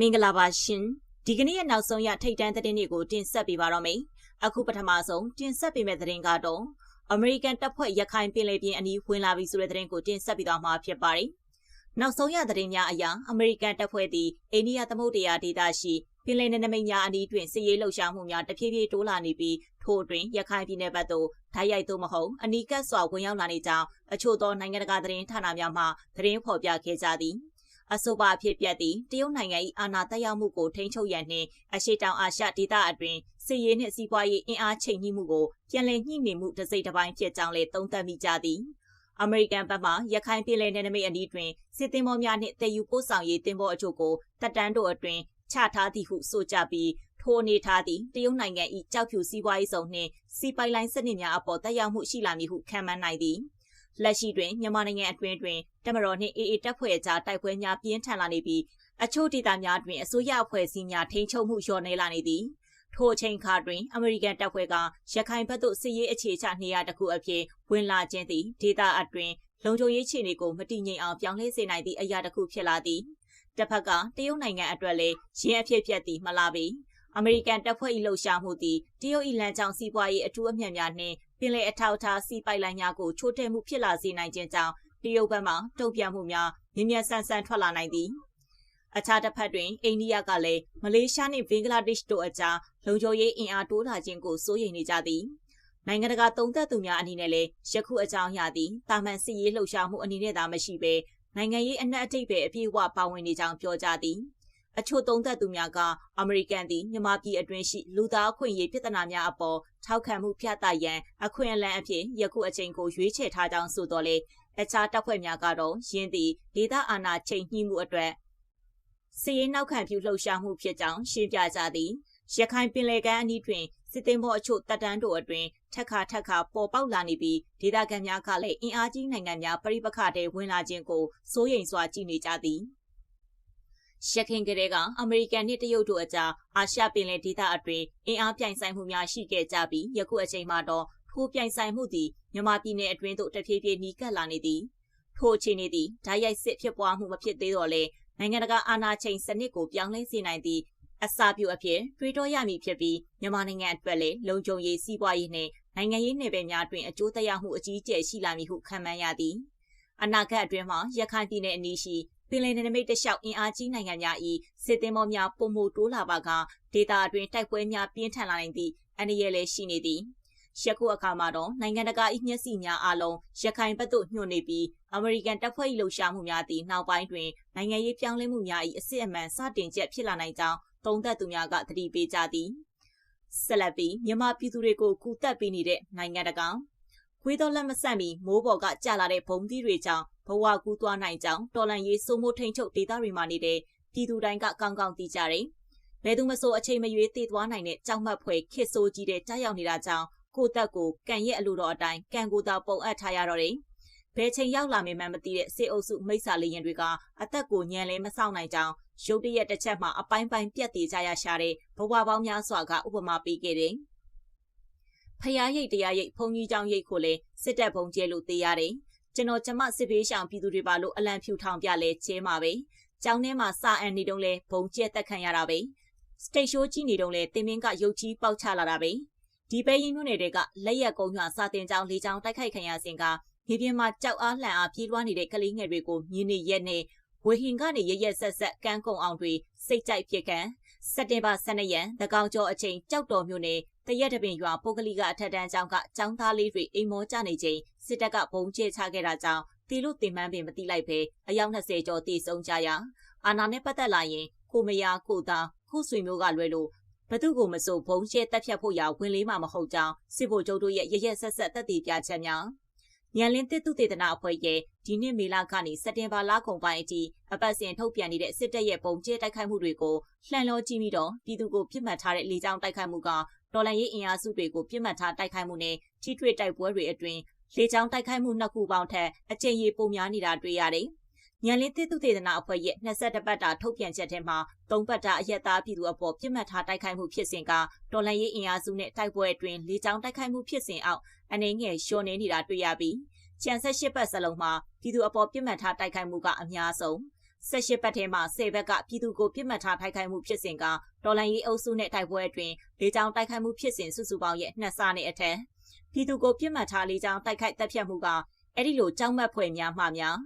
မင်္ဂလာပါရှင်ဒီကနေ့ရဲ့နောက်ဆုံးရထိတ်တန့်သတင်းတွေကိုတင်ဆက်ပေးပါတော့မယ်အခုပထမဆုံးတင်ဆက်ပေးမယ့်သတင်းကတော့အမေရိကန်တပ်ဖွဲ့ရခိုင်ပင်လယ်ပြင်အနီးဝင်လာပြီဆိုတဲ့သတင်းကိုတင်ဆက်ပေးသွားမှာဖြစ်ပါတယ်နောက်ဆုံးရသတင်းများအရအမေရိကန်တပ်ဖွဲ့သည်အိန္ဒိယသမုဒ္ဒရာဒေသရှိပင်လယ်နယ်နိမိတ်များအနီးတွင်စစ်ရေးလှုပ်ရှားမှုများတဖြည်းဖြည်းတိုးလာနေပြီးထို့အတွင်းရခိုင်ပြည်နယ်ဘက်သို့ဓာတ်ရိုက်သို့မဟုတ်အနီးကပ်စွာဝင်ရောက်လာနေကြောင်းအချို့သောနိုင်ငံတကာသတင်းဌာနများမှသတင်းဖော်ပြခဲ့ကြသည် အဆိုပါဖြစ်ပျက်သည့်တရုတ်နိုင်ငံ၏အာဏာတက်ရောက်မှုကိုထိန်းချုပ်ရန်နှင့်အရှေ့တောင်အာရှဒေသအတွင်းစစ်ရေးနှင့်စီးပွားရေးအင်အားချိန်ညှိမှုကိုပြန်လည်ညှိနှိမ်မှုတစ်စိတ်တစ်ပိုင်းဖြစ်ကြောင်းလည်းသုံးသပ်မိကြသည်အမေရိကန်ဘက်မှရခိုင်ပြည်နယ်နယ်နိမိတ်အနီးတွင်စစ်သည်မောများနှင့်တည်ယူပို့ဆောင်ရေးတင်ပေါ်အချို့ကိုတပ်တန်းတို့အတွင်ချထားသည်ဟုဆိုကြပြီးထိုအနေထားသည့်တရုတ်နိုင်ငံ၏ကြောက်ဖြူစီးပွားရေးဆောင်နှင့်စီပိုင်လိုင်းစနစ်များအပေါ်တက်ရောက်မှုရှိလာမည်ဟုခန့်မှန်းနိုင်သည် လက်ရှိတွင်မြန်မာနိုင်ငံအတွင်းတွင်တမတော်နှင့်အေအေတပ်ဖွဲ့ကြားတိုက်ပွဲများပြင်းထန်လာနေပြီးအချို့ဒေသများတွင်အစိုးရအဖွဲ့အစည်းများထိန်းချုပ်မှုလျော့နေလာနေသည်ထိုအချိန်ခါတွင်အမေရိကန်တပ်ဖွဲ့ကရခိုင်ဘက်သို့စစ်ရေးအခြေချနေရတခုအဖြစ်ဝင်လာခြင်းသည်ဒေသအတွင်းလုံခြုံရေးခြေအနေကိုမတည်ငြိမ်အောင်ပြောင်းလဲစေနိုင်သည့်အရာတစ်ခုဖြစ်လာသည်တစ်ဖက်ကတရုတ်နိုင်ငံအတွက်လည်းရင်းအဖြစ်ပြက်သည်မလားပေ အမေရိကန်တပ်ဖွဲ့၏လှုပ်ရှားမှုသည်တရုတ်၏လမ်းကြောင်းစီးပွားရေးအထူးအမြတ်များနှင့်ပင်လယ်အထောက်အထားစီးပိုက်လိုင်းများကိုချိုးတဲ့မှုဖြစ်လာစေနိုင်ခြင်းကြောင့်တရုတ်ဘက်မှတုံ့ပြန်မှုများမြင်မြန်ဆန်ဆန်ထွက်လာနိုင်သည်အခြားတစ်ဖက်တွင်အိန္ဒိယကလည်းမလေးရှားနှင့်ဘင်္ဂလားဒေ့ရှ်တို့အကြားလုံခြုံရေးအင်အားတိုးလာခြင်းကိုစိုးရိမ်နေကြသည်နိုင်ငံတကာသုံးသပ်သူများအနေနဲ့လည်းယခုအကြောင်းအရာသည်တာမန်စစ်ရေးလှုပ်ရှားမှုအနေနဲ့သာမရှိဘဲနိုင်ငံရေးအနက်အတိတ်ပဲအပြည့်အဝပါဝင်နေကြောင်းပြောကြသည် အချို့သုံးသပ်သူများကအမေရိကန်သည်မြန်မာပြည်အတွင်းရှိလူသားအခွင့်အရေးပြဿနာများအပေါ်ထောက်ခံမှုပြသရန်အခွင့်အလမ်းအဖြစ်ယခုအချိန်ကိုရွေးချယ်ထားကြောင်းဆိုတော်လေအခြားတပ်ဖွဲ့များကတော့ယင်းသည်ဒေသအာဏာချိန်ညှိမှုအတွက်စီးရင်နောက်ခံပြုလှုပ်ရှားမှုဖြစ်ကြောင်းရှင်းပြကြသည်ရခိုင်ပင်လယ်ကမ်းအနီးတွင်စစ်သည်မောအချို့တပ်တန်းတို့အတွင်ထက်ခါထက်ခါပေါ်ပေါက်လာနေပြီးဒေသခံများကလည်းအင်အားကြီးနိုင်ငံများပြိပခတဲ့ဝင်လာခြင်းကိုစိုးရိမ်စွာကြည့်နေကြသည် ရခိုင်ကလေးကအမေရိကန်နှင့်တရုတ်တို့အကြားအာရှပင်လယ်ဒေသအတွင်းအင်အားပြိုင်ဆိုင်မှုများရှိခဲ့ကြပြီးယခုအချိန်မှာတော့ထိုပြိုင်ဆိုင်မှုသည်မြန်မာပြည်နယ်အတွင်းသို့တဖြည်းဖြည်းနီးကပ်လာနေသည်ထိုအခြေအနေသည်ဓာတ်ရိုက်စစ်ဖြစ်ပွားမှုမဖြစ်သေးတော့လေနိုင်ငံတကာအာဏာချိန်စနစ်ကိုပြောင်းလဲစေနိုင်သည့်အစာပြုအဖြစ်တွေးတောရမည်ဖြစ်ပြီးမြန်မာနိုင်ငံအတွက်လည်းလုံခြုံရေးစီးပွားရေးနှင့်နိုင်ငံရေးနယ်ပယ်များတွင်အကျိုးသက်ရောက်မှုအကြီးအကျယ်ရှိလာမည်ဟုခန့်မှန်းရသည်အနာဂတ်အတွင်းမှာရခိုင်ပြည်နယ်အနီးရှိ ပင်လယ်နယ်နိမိတ်တလျှောက်အင်အားကြီးနိုင်ငံများ၏စစ်သင်္ဘောများပုံမှုတိုးလာပါကဒေသအတွင်းတိုက်ပွဲများပြင်းထန်လာနိုင်သည့်အနေရလည်းရှိနေသည်ယခုအခါမှာတော့နိုင်ငံတကာ၏မျက်စိများအလုံးရခိုင်ဘက်သို့ညှို့နေပြီးအမေရိကန်တပ်ဖွဲ့၏လှုပ်ရှားမှုများသည့်နောက်ပိုင်းတွင်နိုင်ငံရေးပြောင်းလဲမှုများ၏အစစ်အမှန်စတင်ချက်ဖြစ်လာနိုင်ကြောင်းသုံးသပ်သူများကသတိပေးကြသည်ဆက်လက်ပြီးမြန်မာပြည်သူတွေကိုကူတက်ပေးနေတဲ့နိုင်ငံတကာ ခွေးတော်လက်မဆန့်မီမိုးပေါ်ကကြာလာတဲ့ဘုံသီးတွေကြောင့်ဘဝကူးသွားနိုင်ကြောင်းတော်လန်ရေးစိုးမိုးထိန်ချုပ်ဒေသတွေမှာနေတဲ့ပြည်သူတိုင်းကကောင်းကောင်းသိကြတယ်။ဘယ်သူမဆိုအချိန်မရွေးတည်သွားနိုင်တဲ့ကြောက်မက်ဖွယ်ခစ်ဆိုးကြီးတဲ့ကြားရောက်နေတာကြောင့်ကိုတက်ကိုကန်ရဲ့အလိုတော်အတိုင်းကန်ကိုသာပုံအပ်ထားရတော့တယ်။ဘယ်ချိန်ရောက်လာမှန်းမသိတဲ့စေအုပ်စုမိစ္ဆာလေးရင်တွေကအသက်ကိုညံလဲမဆောင်နိုင်ကြောင်းရုတ်တရက်တစ်ချက်မှအပိုင်းပိုင်းပြက်တည်ကြရရှာတဲ့ဘဝပေါင်းများစွာကဥပမာပေးခဲ့တယ်။ ဖျားရိတ်တရားရိတ်ဘုံကြီးကြောင်ရိတ်ကိုလည်းစစ်တပ်ဘုံကျဲလို့သိရတယ်။ကျွန်တော်ကျမစစ်ဘေးရှောင်ပြည်သူတွေပါလို့အလံဖြူထောင်ပြလဲကျဲမှာပဲ။ကြောင်ထဲမှာစာအန်နေတုံးလဲဘုံကျဲတက်ခံရတာပဲ။စတိတ်ရှိုးကြီးနေတုံးလဲတင်းမင်းကရုပ်ကြီးပေါက်ချလာတာပဲ။ဒီပဲရင်မြို့နယ်တွေကလက်ရက်ကုံညွှန်စာတင်ကြောင်လေးကြောင်တိုက်ခိုက်ခံရစဉ်ကမြေပြင်မှာကြောက်အားလှန်အားပြေးလွှားနေတဲ့ကလေးငယ်တွေကိုမြင်းနေရက်နဲ့ဝေဟင်ကနေရရက်ဆက်ဆက်ကန်းကုံအောင်တွေစိတ်ကြိုက်ပြစ်ကန်။ စက်တင်ဘာ12ရက်သကောင်ကျော်အချိန်ကြောက်တော်မြို့နယ်တရက်တပင်ရွာပုဂ္ဂလိကအထက်တန်းကျောင်းကကျောင်းသားလေးတွေအိမ်မောကြနေချိန်စစ်တပ်ကဘုံကျဲချခဲ့တာကြောင့်တီလို့တင်မှန်းပင်မတိလိုက်ပဲအယောက်20ကျော်တည်ဆုံကြရာအာနာနဲ့ပတ်သက်လာရင်ကိုမယာကိုသားခုဆွေမျိုးကလွဲလို့ဘသူကိုမစိုးဘုံကျဲတက်ဖြတ်ဖို့ရဝင်လေးမှမဟုတ်ကြောင်းစစ်ဗိုလ်ချုပ်တို့ရဲ့ရရက်ဆက်ဆက်တက်တည်ပြချက်များ ညံလင်းတစ်သူတေသနာအဖွဲ့ရဲ့ဒီနှစ်မေလကနေစက်တင်ဘာလကုန်ပိုင်းအထိအပတ်စဉ်ထုတ်ပြန်နေတဲ့စစ်တပ်ရဲ့ပုံကျဲတိုက်ခိုက်မှုတွေကိုလှန်လောကြည့်ပြီးတော့ပြည်သူကိုပြစ်မှတ်ထားတဲ့လေကြောင်းတိုက်ခိုက်မှုကတော်လှန်ရေးအင်အားစုတွေကိုပြစ်မှတ်ထားတိုက်ခိုက်မှုနဲ့ထိထွေတိုက်ပွဲတွေအတွင်းလေကြောင်းတိုက်ခိုက်မှုနှစ်ခုပေါင်းထက်အကြိမ်ရေပိုများနေတာတွေ့ရတယ်။ညံလင်းတစ်သူတေသနာအဖွဲ့ရဲ့22ပတ်တာထုတ်ပြန်ချက်ထဲမှာ၃ပတ်တာအရက်သားပြည်သူအပေါ်ပြစ်မှတ်ထားတိုက်ခိုက်မှုဖြစ်စဉ်ကတော်လှန်ရေးအင်အားစုနဲ့တိုက်ပွဲအတွင်းလေကြောင်းတိုက်ခိုက်မှုဖြစ်စဉ်အောက် အနေငယ်လျှော်နေနေတာတွေ့ရပြီးကျန်ဆက်ရှစ်ပတ်စလုံးမှာပြည်သူအပေါ်ပြစ်မှတ်ထားတိုက်ခိုက်မှုကအများဆုံး18ပတ်ထဲမှာ10ဘက်ကပြည်သူကိုပြစ်မှတ်ထားထိုက်ခိုက်မှုဖြစ်စဉ်ကတော်လန်ရေးအုပ်စုနဲ့တိုက်ပွဲအတွင်းလေကြောင်းတိုက်ခိုက်မှုဖြစ်စဉ်စုစုပေါင်းရဲ့နှစ်ဆနဲ့အထက်ပြည်သူကိုပြစ်မှတ်ထားလေကြောင်းတိုက်ခိုက်တပ်ဖြတ်မှုကအဲ့ဒီလိုကြောက်မက်ဖွယ်များမှများ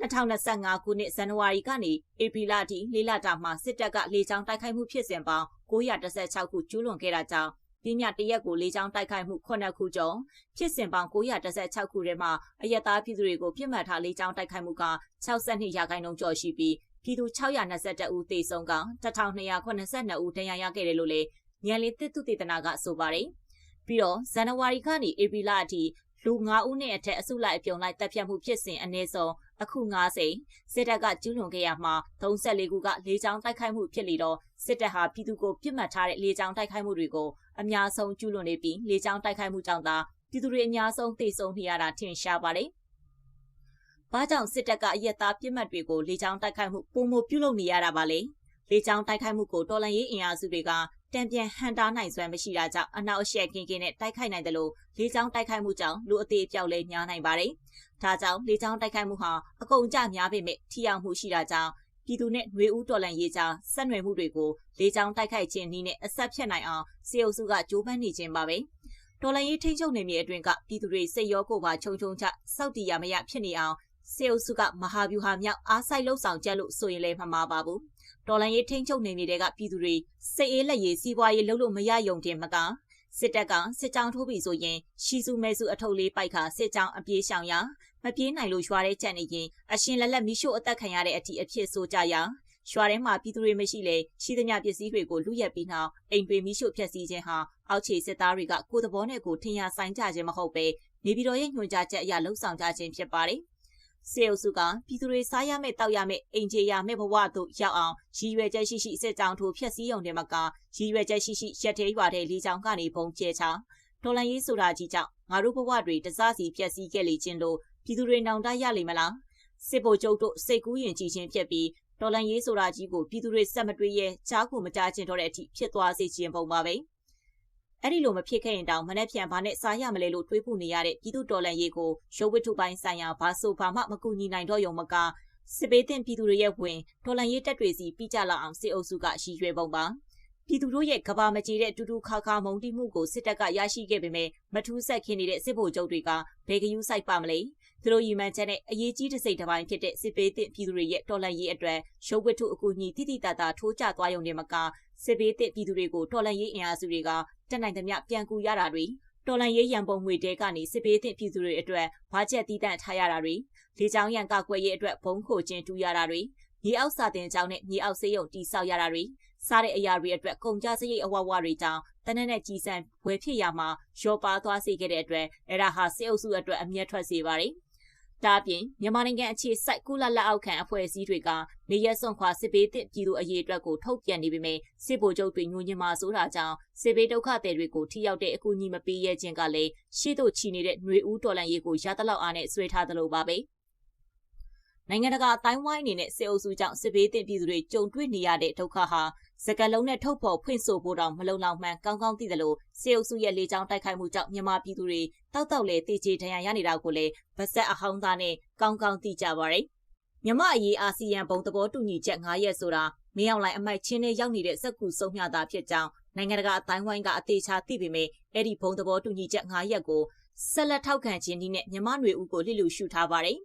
2025ခုနှစ်ဇန်နဝါရီကနေဧပြီလအထိလေးလတာမှာစစ်တပ်ကလေကြောင်းတိုက်ခိုက်မှုဖြစ်စဉ်ပေါင်း916ခုကျူးလွန်ခဲ့တာကြောင့် ပြင်းမြတရက်ကိုလေးချောင်းတိုက်ခိုက်မှု9ခုကျော်ဖြစ်စဉ်ပေါင်း916ခုထဲမှာအယက်သားပြည်သူတွေကိုပြစ်မှတ်ထားလေးချောင်းတိုက်ခိုက်မှုက62ရာခိုင်နှုန်းကျော်ရှိပြီးပြည်သူ622ဦးသေဆုံးက1282ဦးဒဏ်ရာရခဲ့တယ်လို့လည်းညံလင်းတစ်သူတေသနာကဆိုပါတယ်ပြီးတော့ဇန်နဝါရီကနေဧပြီလအထိလူ9ဦးနဲ့အထက်အစုလိုက်အပြုံလိုက်တပ်ဖြတ်မှုဖြစ်စဉ်အနည်းဆုံးအခု90စစ်တပ်ကကျူးလွန်ခဲ့ရမှာ34ခုကလေကြောင်းတိုက်ခိုက်မှုဖြစ်လေတော့စစ်တပ်ဟာပြည်သူကိုပြစ်မှတ်ထားတဲ့လေကြောင်းတိုက်ခိုက်မှုတွေကို အများဆုံးကျူးလွန်နေပြီးလေကြောင်းတိုက်ခိုက်မှုကြောင့်သာပြည်သူတွေအများဆုံးသေဆုံးနေရတာထင်ရှားပါတယ်။ဘာကြောင့်စစ်တပ်ကအရက်သားပြစ်မှတ်တွေကိုလေကြောင်းတိုက်ခိုက်မှုပုံမပြုလုပ်နေရတာပါလဲ။လေကြောင်းတိုက်ခိုက်မှုကိုတော်လန်ရေးအင်အားစုတွေကတံပြန်ဟန်တာနိုင်စွမ်းမရှိတာကြောင့်အနောက်အရှက်ကင်းကင်းနဲ့တိုက်ခိုက်နိုင်တယ်လို့လေကြောင်းတိုက်ခိုက်မှုကြောင့်လူအသေးအပြောက်လဲများနိုင်ပါတယ်။ဒါကြောင့်လေကြောင်းတိုက်ခိုက်မှုဟာအကုန်အကျများပေမဲ့ထိရောက်မှုရှိတာကြောင့် ပြည်သူနဲ့ຫນွေဦးတော်လန်ရေးကြားဆက်နွယ်မှုတွေကိုလေကြောင်းတိုက်ခိုက်ခြင်းနည်းနဲ့အဆက်ဖြတ်နိုင်အောင်စေအုပ်စုကကြိုးပမ်းနေခြင်းပါပဲ။တော်လန်ရေးထိန်းချုပ်နေမြေအတွင်းကပြည်သူတွေစိတ်ရောကိုယ်ပါခြုံခြုံချစောက်တီရမရဖြစ်နေအောင်စေအုပ်စုကမဟာဗျူဟာမြောက်အားဆိုင်လှုပ်ဆောင်ကြလို့ဆိုရင်လည်းမမှားပါဘူး။တော်လန်ရေးထိန်းချုပ်နေမြေတွေကပြည်သူတွေစိတ်အေးလက်ရည်စီးပွားရေးလှုပ်လို့မရယုံတင်မကစစ်တပ်ကစစ်ကြောင်းထိုးပြီဆိုရင်ရှီစုမဲစုအထုပ်လေးပိုက်ခါစစ်ကြောင်းအပြေးရှောင်ရ မပြေးနိုင်လို့ရွာထဲကြံ့နေရင်အရှင်လက်လက်မိရှို့အသက်ခံရတဲ့အထိအဖြစ်ဆိုကြရရွာထဲမှာပြည်သူတွေမရှိလေရှိသမျှပစ္စည်းတွေကိုလူရက်ပြီးနောက်အိမ်တွေမိရှို့ဖျက်ဆီးခြင်းဟာအောက်ခြေစစ်သားတွေကကိုယ်သဘောနဲ့ကိုထင်ရဆိုင်ကြခြင်းမဟုတ်ပဲနေပြည်တော်ရဲ့ညွှန်ကြားချက်အရလှုံ့ဆော်ကြခြင်းဖြစ်ပါတယ်စေအုပ်စုကပြည်သူတွေစားရမယ့်တောက်ရမယ့်အိမ်ခြေရမယ့်ဘဝတို့ရောက်အောင်ရည်ရွယ်ချက်ရှိရှိစစ်ကြောင်းထိုးဖျက်ဆီးုံတည်းမကရည်ရွယ်ချက်ရှိရှိရက်သေးရွာတဲ့လီချောင်းကနေပုံကျဲချဒေါ်လာရေးဆိုတာကြီးကြောင့်ငါတို့ဘဝတွေတစားစီဖျက်ဆီးခဲ့လေခြင်းလို့ ပြည်သူတွေနောင်တရလိမ့်မလားစစ်ဗိုလ်ချုပ်တို့စိတ်ကူးရင်ကြည်ချင်းဖြစ်ပြီးဒေါ်လာရေးဆိုတာကြီးကိုပြည်သူတွေစက်မတွေးရဲကြားကိုမကြားချင်းတော့တဲ့အထိဖြစ်သွားစေခြင်းပုံပါပဲအဲ့ဒီလိုမဖြစ်ခဲ့ရင်တောင်မနေ့ပြန်ဘာနဲ့စားရမလဲလို့တွေးပူနေရတဲ့ပြည်သူတော်လန်ရေးကိုရုပ်ဝတ္ထုပိုင်းဆိုင်ရာဘာဆိုဘာမှမကူညီနိုင်တော့ရုံမကစစ်ပေးတဲ့ပြည်သူတွေရဲ့ဝင်တော်လန်ရေးတက်တွေစီပြီးကြလာအောင်စစ်အုပ်စုကရည်ရွယ်ပုံပါပြည်သူတို့ရဲ့ကဘာမကြီးတဲ့တူတူခါခါမုံတိမှုကိုစစ်တပ်ကရရှိခဲ့ပေမဲ့မထူးဆက်ခင်းနေတဲ့စစ်ဗိုလ်ချုပ်တွေကဘယ်ကယူဆိုင်ပါမလဲ သူတို့ရည်မှန်းချက်နဲ့အရေးကြီးတစ်စိတ်တစ်ပိုင်းဖြစ်တဲ့စစ်ပေးတဲ့ပြည်သူတွေရဲ့တော်လှန်ရေးအတွက်ရုပ်ဝတ္ထုအကူအညီတိတိတတ်တာထိုးကျသွားရုံနဲ့မကစစ်ပေးတဲ့ပြည်သူတွေကိုတော်လှန်ရေးအင်အားစုတွေကတက်နိုင်သမျှပြန်ကူရတာတွေတော်လန်ရေးရန်ပုံငွေတဲကနေစစ်ပေးတဲ့ပြည်သူတွေအတွက်ဘာချက်တီးတန့်ထားရတာတွေလေကြောင်းရန်ကောက်ွယ်ရေးအတွက်ဘုံခိုခြင်းတူရတာတွေမြေအောက်စာတင်ကျောင်းနဲ့မြေအောက်ဆေးရုံတိဆောက်ရတာတွေစားတဲ့အရာတွေအတွက်ကုန်ကြစရိတ်အဝဝတွေကြောင့်တနက်နဲ့ကြီးစံဝယ်ဖြစ်ရမှာရောပါသွားစေခဲ့တဲ့အတွက်အဲ့ဒါဟာစစ်အုပ်စုအတွက်အမျက်ထွက်စေပါတယ်။ ဒါအပြင်မြန်မာနိုင်ငံအခြေစိုက်ကုလလက်အောက်ခံအဖွဲ့အစည်းတွေကနေရက်စွန်ခွာစစ်ဘေးသင့်ပြည်သူအရေးအတွက်ကိုထုတ်ပြန်နေပေမဲ့စစ်ဗိုလ်ချုပ်တွေညှို့ညင်မှာဆိုတာကြောင့်စစ်ဘေးဒုက္ခသည်တွေကိုထိရောက်တဲ့အကူအညီမပေးရခြင်းကလည်းရှေ့သို့ချီနေတဲ့ຫນွေဦးတော်လန်ရေးကိုရသလောက်အားနဲ့ဆွဲထားသလိုပါပဲနိုင်ငံတကာအတိုင်းဝိုင်းအနေနဲ့စစ်အုပ်စုကြောင့်စစ်ဘေးသင့်ပြည်သူတွေကြုံတွေ့နေရတဲ့ဒုက္ခဟာ စကလုံးနဲ့ထုတ်ဖော်ဖွင့်ဆိုဖို့တောင်မလုံလောက်မှန်ကောင်းကောင်းသိတယ်လို့စေအုပ်စုရဲ့လေကြောင်းတိုက်ခိုက်မှုကြောင့်မြန်မာပြည်သူတွေတောက်တောက်လေတေချေဒဏ်ရာရနေတာကိုလည်းဗဆက်အဟောင်းသားနဲ့ကောင်းကောင်းသိကြပါရယ်မြန်မာအရေးအာဆီယံဘုံသဘောတူညီချက်9ရက်ဆိုတာမင်းအောင်လှိုင်အမိုက်ချင်းနဲ့ရောက်နေတဲ့စက်ကူစုံမျှတာဖြစ်ကြောင်းနိုင်ငံတကာအတိုင်းဝိုင်းကအသေးချာသိပေမဲ့အဲ့ဒီဘုံသဘောတူညီချက်9ရက်ကိုဆက်လက်ထောက်ခံခြင်းဒီနဲ့မြန်မာຫນွေဦးကိုလှစ်လူရှုထားပါတယ်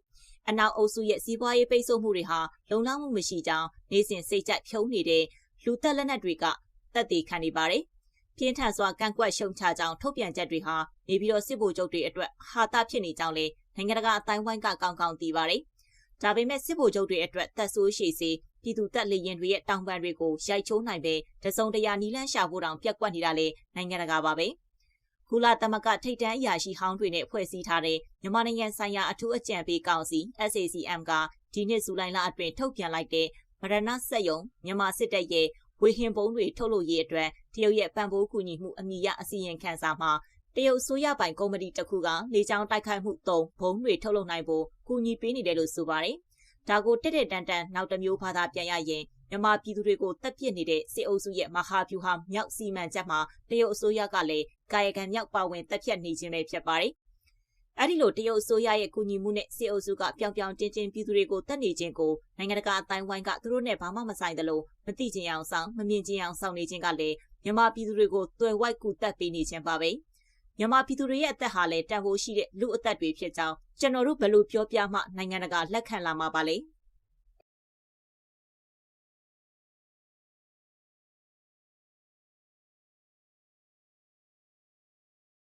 အနောက်အုပ်စုရဲ့စီးပွားရေးပိတ်ဆို့မှုတွေဟာလုံလောက်မှုမရှိကြောင်းနေစဉ်စိတ်ကြိုက်ဖြုံးနေတဲ့ လူသက်လက်နက်တွေကတက်သေးခံနေပါတယ်။ပြင်းထန်စွာကန့်ကွက်ရှုံချကြောင်းထုတ်ပြန်ချက်တွေဟာနေပြီးတော့စစ်ဗိုလ်ချုပ်တွေအတွက်ဟာတာဖြစ်နေကြောင်းလေနိုင်ငံတကာအတိုင်းဝိုင်းကကောင်းကောင်းသိပါတယ်။ဒါပေမဲ့စစ်ဗိုလ်ချုပ်တွေအတွက်သက်ဆိုးရှည်စေပြည်သူတပ်လေရင်တွေရဲ့တောင်ပန်တွေကိုရိုက်ချိုးနိုင်ပေတစုံတရာနီလန်းရှာဖို့တောင်ပြက်ကွက်နေတာလေနိုင်ငံတကာပါပဲ။ကုလသမဂ္ဂထိပ်တန်းအရာရှိဟောင်းတွေနဲ့ဖွဲ့စည်းထားတဲ့မြန်မာနိုင်ငံဆိုင်ရာအထူးအကြံပေးကောင်စီ SACM ကဒီနှစ်ဇူလိုင်လအတွင်းထုတ်ပြန်လိုက်တဲ့ မရဏဆက်ယုံမြန်မာစစ်တပ်ရဲ့ဝေဟင်ပုံးတွေထုတ်လုပ်ရေးအတွက်တရုတ်ရဲ့ပံ့ပိုးကူညီမှုအမိရအစီရင်ခံစာမှာတရုတ်ဆိုရပိုင်ကုမ္ပဏီတစ်ခုကလေကြောင်းတိုက်ခိုက်မှုသုံးဘုံတွေထုတ်လုပ်နိုင်ဖို့ကူညီပေးနေတယ်လို့ဆိုပါတယ်။ဒါကိုတက်တက်တန်တန်နောက်တစ်မျိုးဘာသာပြန်ရရင်မြန်မာပြည်သူတွေကိုတပ်ပစ်နေတဲ့စစ်အုပ်စုရဲ့မဟာဗျူဟာမြောက်စီမံချက်မှာတရုတ်အစိုးရကလည်းကာယကံမြောက်ပါဝင်တပ်ဖြတ်နေခြင်းပဲဖြစ်ပါတယ် အဲ့ဒီလိုတရုတ်အစိုးရရဲ့ကူညီမှုနဲ့စစ်အုပ်စုကပြောင်ပြောင်တင်းတင်းပြည်သူတွေကိုတတ်နေခြင်းကိုနိုင်ငံတကာအတိုင်းဝိုင်းကသူတို့နဲ့ဘာမှမဆိုင်သလိုမသိချင်အောင်ဆောင်မမြင်ချင်အောင်ဆောင်နေခြင်းကလည်းမြန်မာပြည်သူတွေကိုတွယ်ဝိုက်ကူတက်ပေးနေခြင်းပါပဲမြန်မာပြည်သူတွေရဲ့အသက်ဟာလည်းတန်ဖိုးရှိတဲ့လူအသက်တွေဖြစ်ကြောင်းကျွန်တော်တို့ဘယ်လိုပြောပြမှနိုင်ငံတကာလက်ခံလာမှာပါလဲ။